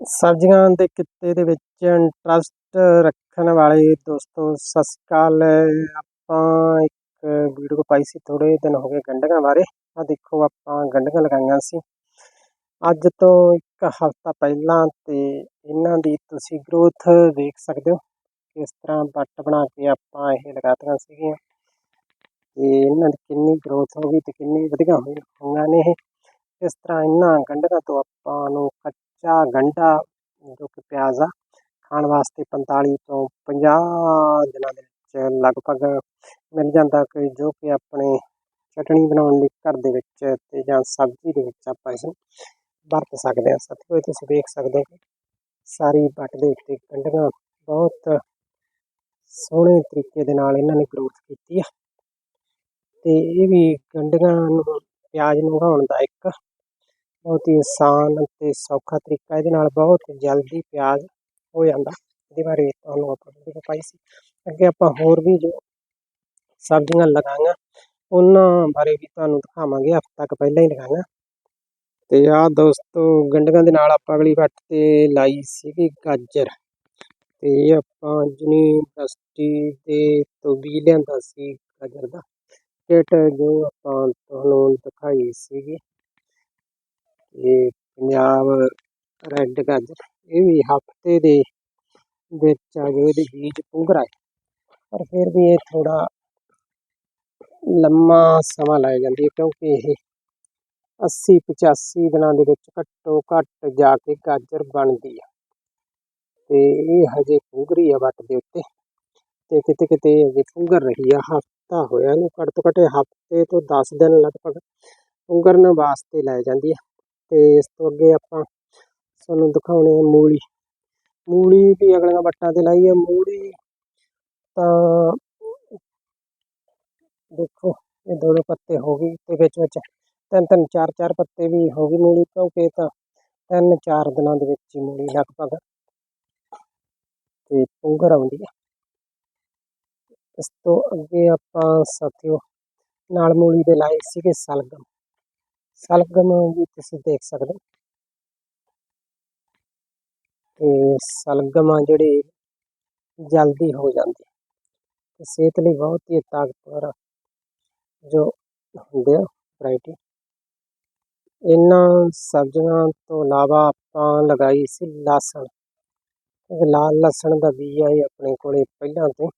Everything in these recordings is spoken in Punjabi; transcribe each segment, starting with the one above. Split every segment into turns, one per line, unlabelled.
ਸਬਜ਼ੀਆਂ ਦੇ ਕਿੱਤੇ ਦੇ ਵਿੱਚ ਇੰਟਰਸਟ ਰੱਖਣ ਵਾਲੇ ਦੋਸਤੋ, ਸਤਿ ਸ਼੍ਰੀ ਅਕਾਲ। ਆਪਾਂ ਇੱਕ ਵੀਡੀਓ ਪਾਈ ਸੀ ਥੋੜੇ ਦਿਨ ਹੋ ਗਏ ਗੰਢਕਾਂ ਬਾਰੇ। ਆ ਦੇਖੋ, ਆਪਾਂ ਗੰਢਕਾਂ ਲਗਾਈਆਂ ਸੀ। ਅੱਜ ਤੋਂ ਇੱਕ ਹਫ਼ਤਾ ਪਹਿਲਾਂ ਤੇ ਇਹਨਾਂ ਦੀ ਤੁਸੀਂ ਗਰੋਥ ਦੇਖ ਸਕਦੇ ਹੋ। ਕਿਸ ਤਰ੍ਹਾਂ ਬੱਟ ਬਣਾ ਕੇ ਆਪਾਂ ਇਹ ਲਗਾਤੀਆਂ ਸੀਗੀਆਂ। ਤੇ ਇਹਨਾਂ ਦੀ ਕਿੰਨੀ ਗਰੋਥ ਹੋ ਗਈ ਤੇ ਕਿੰਨੀ ਵਧੀਆ ਹੋਈ ਹੋਈਆਂ ਨੇ ਇਹ। ਇਸ ਤਰ੍ਹਾਂ ਇਹਨਾਂ ਗੰਢਕਾਂ ਤੋਂ ਆਪਾਂ ਨੂੰ ਕੱਚਾ ਗੰਢਾ, ਜੋ ਕਿ ਪਿਆਜ਼ ਆ, ਖਾਣ ਵਾਸਤੇ 45 ਤੋਂ 50 ਦਿਨਾਂ ਦੇ ਵਿੱਚ ਲਗਭਗ ਮਿਲ ਜਾਂਦਾ ਕਿ ਜੋ ਕਿ ਆਪਣੇ ਚਟਣੀ ਬਣਾਉਣ ਲਈ ਘਰ ਦੇ ਵਿੱਚ ਤੇ ਜਾਂ ਸਬਜ਼ੀ ਦੇ ਵਿੱਚ ਆਪਾਂ ਇਸ ਨੂੰ ਵਰਤ ਸਕਦੇ ਹਾਂ। ਸਾਥੀਓ ਤੁਸੀਂ ਦੇਖ ਸਕਦੇ ਹੋ ਕਿ ਸਾਰੀ ਬੱਟ ਦੇ ਉੱਤੇ ਗੰਢੀਆਂ ਬਹੁਤ ਸੋਹਣੇ ਤਰੀਕੇ ਦੇ ਨਾਲ ਇਹਨਾਂ ਨੇ ਗਰੋਥ ਕੀਤੀ ਆ। ਤੇ ਇਹ ਵੀ ਗੰਢੀਆਂ ਨੂੰ ਪਿਆਜ਼ ਨੂੰ ਉਗਾਉਣ ਦਾ ਇੱਕ ਬਹੁਤ ਹੀ ਆਸਾਨ ਅਤੇ ਸੌਖਾ ਤਰੀਕਾ ਇਹਦੇ ਨਾਲ ਬਹੁਤ ਜਲਦੀ ਪਿਆਜ਼ ਹੋ ਜਾਂਦਾ। ਇਹਦੇ ਬਾਰੇ ਤੁਹਾਨੂੰ ਆਪਾਂ ਵੀਡੀਓ ਪਾਈ ਸੀ। ਅੱਗੇ ਆਪਾਂ ਹੋਰ ਵੀ ਜੋ ਸਬਜ਼ੀਆਂ ਲਗਾਈਆਂ ਉਹਨਾਂ ਬਾਰੇ ਵੀ ਤੁਹਾਨੂੰ ਦਿਖਾਵਾਂਗੇ। ਹਫ਼ਤਾ ਕੁ ਪਹਿਲਾਂ ਹੀ ਲਗਾਈਆਂ ਤੇ ਆਹ ਦੋਸਤੋ ਗੰਢਕਾਂ ਦੇ ਨਾਲ ਆਪਾਂ ਅਗਲੀ ਵੱਟ ਤੇ ਲਾਈ ਸੀਗੀ ਗਾਜਰ। ਤੇ ਆਪਾਂ ਯੂਨੀਵਰਸਿਟੀ ਦੇ ਤੋਂ ਵੀ ਲਿਆਂਦਾ ਸੀ ਗਾਜਰ ਦਾ। ਕਿਟ ਜੋ ਆਪਾਂ ਤੁਹਾਨੂੰ ਦਿਖਾਈ ਸੀਗੀ ਇਹ ਪੰਜਾਬ ਰੈੱਡ ਗਾਜਰ ਇਹ ਵੀ ਹਫ਼ਤੇ ਦੇ ਵਿੱਚ ਆ ਜੋ ਇਹਦੇ ਬੀਜ ਪੁੰਗਰਾ ਪਰ ਫਿਰ ਵੀ ਇਹ ਥੋੜਾ ਲੰਮਾ ਸਮਾਂ ਲੱਗ ਜਾਂਦੀ ਹੈ, ਕਿਉਂਕਿ ਇਹ 80 85 ਦਿਨਾਂ ਦੇ ਵਿੱਚ ਘੱਟੋ ਘੱਟ ਜਾ ਕੇ ਗਾਜਰ ਬਣਦੀ ਆ। ਤੇ ਇਹ ਹਜੇ ਪੁੰਗਰੀ ਆ ਵੱਟ ਦੇ ਉੱਤੇ, ਤੇ ਕਿਤੇ ਕਿਤੇ ਅਜੇ ਪੁੰਗਰ ਰਹੀ ਆ ਹਫ਼ਤਾ ਹੋਇਆ ਇਹਨੂੰ ਘੱਟ ਤੋਂ ਘੱਟ ਹਫ਼ਤੇ ਤੋਂ 10 ਦਿਨ ਲਗਭਗ ਪੁੰਗਰਨ ਵਾਸਤੇ ਲੈ ਜਾਂਦੀ ਹੈ। ਤੇ ਇਸ ਤੋਂ ਅੱਗੇ ਆਪਾਂ ਤੁਹਾਨੂੰ ਦਿਖਾਉਣੇ ਆ ਮੂਲੀ। ਮੂਲੀ ਵੀ ਅਗਲੀਆਂ ਵੱਟਾਂ ਤੇ ਲਾਈ ਹੈ। ਮੂਲੀ ਤਾਂ ਦੇਖੋ, ਇਹ ਦੋ ਪੱਤੇ ਹੋ ਗਏ ਤੇ ਵਿੱਚ ਵਿੱਚ ਤਿੰਨ ਤਿੰਨ, ਚਾਰ ਚਾਰ ਪੱਤੇ ਵੀ ਹੋ ਗਈ ਮੂਲੀ ਕਿਉਂਕਿ ਇਹ ਤਾਂ ਤਿੰਨ ਚਾਰ ਦਿਨਾਂ ਦੇ ਵਿੱਚ ਹੀ ਮੂਲੀ ਲਗਭਗ ਤੇ ਪੁੰਗਰ ਆਉਂਦੀ ਹੈ। ਇਸ ਤੋਂ ਅੱਗੇ ਆਪਾਂ ਸਾਥੀਓ ਨਾਲ ਮੂਲੀ ਦੇ ਲਾਏ ਸੀਗੇ ਸਲਗਮ। ਸਲਗਮ ਵੀ ਤੁਸੀਂ ਦੇਖ ਸਕਦੇ ਹੋ। ਤੇ ਸਲਗਮ ਆ ਜਿਹੜੇ ਜਲਦੀ ਹੋ ਜਾਂਦੇ ਤੇ ਸਿਹਤ ਲਈ ਬਹੁਤ ਹੀ ਤਾਕਤਵਰ ਜੋ ਹੁੰਦੇ ਆ ਵੈਰਾਈਟੀ। ਇਹਨਾਂ ਸਬਜ਼ੀਆਂ ਤੋਂ ਇਲਾਵਾ ਆਪਾਂ ਲਗਾਈ ਸੀ ਲਸਣ। ਲਾਲ ਲਸਣ ਦਾ ਬੀਜ ਆ ਆਪਣੇ ਕੋਲੇ ਪਹਿਲਾਂ ਤੋਂ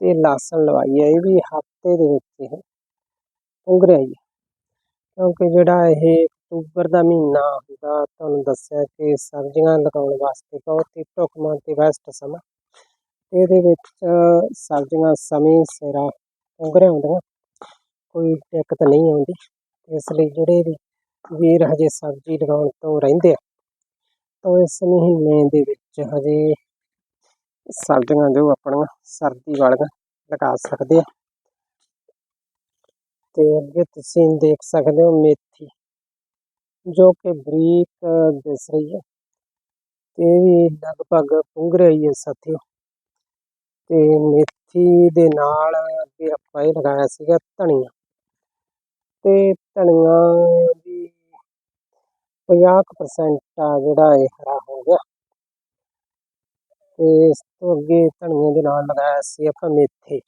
ਤੇ ਲਸਣ ਲਵਾਈ ਹੈ, ਇਹ ਵੀ ਹਫ਼ਤੇ ਦੇ ਵਿੱਚ ਇਹ ਪੁੰਗਰਿਆ ਹੀ ਕਿਉਂਕਿ ਜਿਹੜਾ ਇਹ ਅਕਤੂਬਰ ਦਾ ਮਹੀਨਾ ਹੁੰਦਾ, ਤੁਹਾਨੂੰ ਦੱਸਿਆ ਕਿ ਸਬਜ਼ੀਆਂ ਲਗਾਉਣ ਵਾਸਤੇ ਬਹੁਤ ਹੀ ਢੁਕਵਾਂ ਤੇ ਬੈਸਟ ਸਮਾਂ। ਇਹਦੇ ਵਿੱਚ ਸਬਜ਼ੀਆਂ ਸਮੇਂ ਸਿਰ ਪੁੰਗਰਿਆ ਹੁੰਦੀਆਂ, ਕੋਈ ਦਿੱਕਤ ਨਹੀਂ ਆਉਂਦੀ। ਇਸ ਲਈ ਜਿਹੜੇ ਵੀ ਵੀਰ ਹਜੇ ਸਬਜ਼ੀ ਲਗਾਉਣ ਤੋਂ ਰਹਿੰਦੇ ਆ, ਤਾਂ ਇਸ ਮਹੀਨੇ ਦੇ ਵਿੱਚ ਹਜੇ ਸਬਜ਼ੀਆਂ ਜੋ ਆਪਣੀਆਂ ਸਰਦੀ ਵਾਲੀਆਂ ਲਗਾ ਸਕਦੇ ਆ। ਤੇ ਅੱਗੇ ਤੁਸੀਂ ਦੇਖ ਸਕਦੇ ਹੋ ਮੇਥੀ, ਜੋ ਕਿ ਬਰੀਕ ਦਿਸ ਰਹੀ ਹੈ ਤੇ ਵੀ ਲਗਭਗ ਪੁੰਗਰ ਰਹੀ ਹੈ ਸਾਥੀਓ। ਤੇ ਮੇਥੀ ਦੇ ਨਾਲ ਅੱਗੇ ਆਪਾਂ ਇਹ ਲਗਾਇਆ ਸੀਗਾ ਧਨੀਆ। ਤੇ ਧਨੀਆ ਵੀ 50% ਜਿਹੜਾ ਇਹ ਹਰਾ ਤੇ ਇਸ ਤੋਂ ਅੱਗੇ ਧਨੀਏ ਦੇ ਨਾਲ ਲਗਾਇਆ ਸੀ ਆਪਾਂ ਮੇਥੇ।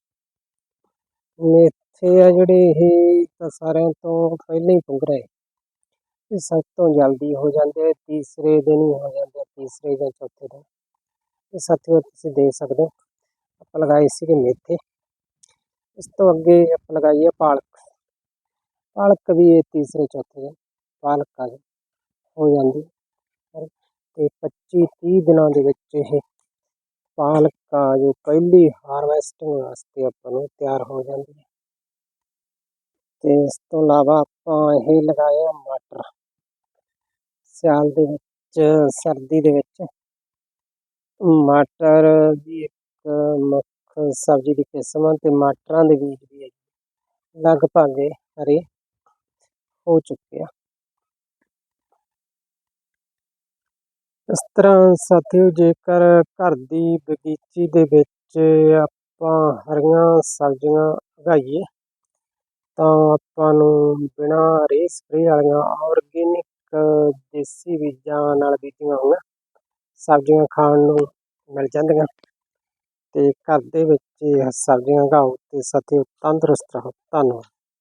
ਮੇਥੇ ਆ ਜਿਹੜੇ ਇਹ ਤਾਂ ਸਾਰਿਆਂ ਤੋਂ ਪਹਿਲਾਂ ਹੀ ਪੁੰਗਰੇ ਇਹ ਸਭ ਤੋਂ ਜਲਦੀ ਹੋ ਜਾਂਦੇ ਆ, ਤੀਸਰੇ ਦਿਨ ਹੀ ਹੋ ਜਾਂਦੇ ਤੀਸਰੇ ਜਾਂ ਚੌਥੇ ਦਿਨ। ਇਹ ਸਾਥੀਓ ਤੁਸੀਂ ਦੇਖ ਸਕਦੇ ਹੋ, ਆਪਾਂ ਲਗਾਏ ਸੀਗੇ ਮੇਥੇ। ਇਸ ਤੋਂ ਅੱਗੇ ਆਪਾਂ ਲਗਾਈ ਹੈ ਪਾਲਕ। ਪਾਲਕ ਵੀ ਇਹ ਤੀਸਰੇ ਚੌਥੇ ਦਿਨ, ਪਾਲਕ ਆ ਹੋ ਜਾਂਦੀ। ਤੇ 25 30 ਦਿਨਾਂ ਦੇ ਵਿੱਚ ਇਹ ਪਾਲਕ ਆ ਜੋ ਪਹਿਲੀ ਹਾਰਵੈਸਟਿੰਗ ਵਾਸਤੇ ਆਪਾਂ ਨੂੰ ਤਿਆਰ ਹੋ ਜਾਂਦੀ ਹੈ। ਤੇ ਇਸ ਤੋਂ ਇਲਾਵਾ ਆਪਾਂ ਇਹ ਲਗਾਏ ਲਗਾਇਆ ਮਟਰ। ਸਿਆਲ ਦੇ ਵਿੱਚ, ਸਰਦੀ ਦੇ ਵਿੱਚ ਮਟਰ ਵੀ ਇੱਕ ਮੁੱਖ ਸਬਜ਼ੀ ਦੀ ਕਿਸਮ ਆ ਤੇ ਮਟਰਾਂ ਦੇ ਬੀਜ ਵੀ ਲਗਭਗ ਹਰੇ ਹੋ ਚੁੱਕੇ ਆ। ਇਸ ਤਰ੍ਹਾਂ ਸਾਥੀਓ, ਜੇਕਰ ਘਰ ਦੀ ਬਗੀਚੀ ਦੇ ਵਿੱਚ ਆਪਾਂ ਹਰੀਆਂ ਸਬਜ਼ੀਆਂ ਉਗਾਈਏ, ਤਾਂ ਆਪਾਂ ਨੂੰ ਬਿਨਾਂ ਰੇ ਸਪਰੇ ਵਾਲੀਆਂ ਆਰਗੇਨਿਕ ਦੇਸੀ ਬੀਜਾਂ ਨਾਲ ਬੀਜੀਆਂ ਹੋਈਆਂ ਸਬਜ਼ੀਆਂ ਖਾਣ ਨੂੰ ਮਿਲ ਜਾਂਦੀਆਂ ਤੇ ਘਰ ਦੇ ਵਿੱਚ ਸਬਜ਼ੀਆਂ ਉਗਾਓ ਤੇ ਸਥਿ ਤੰਦਰੁਸਤ ਰਹੋ। ਧੰਨਵਾਦ।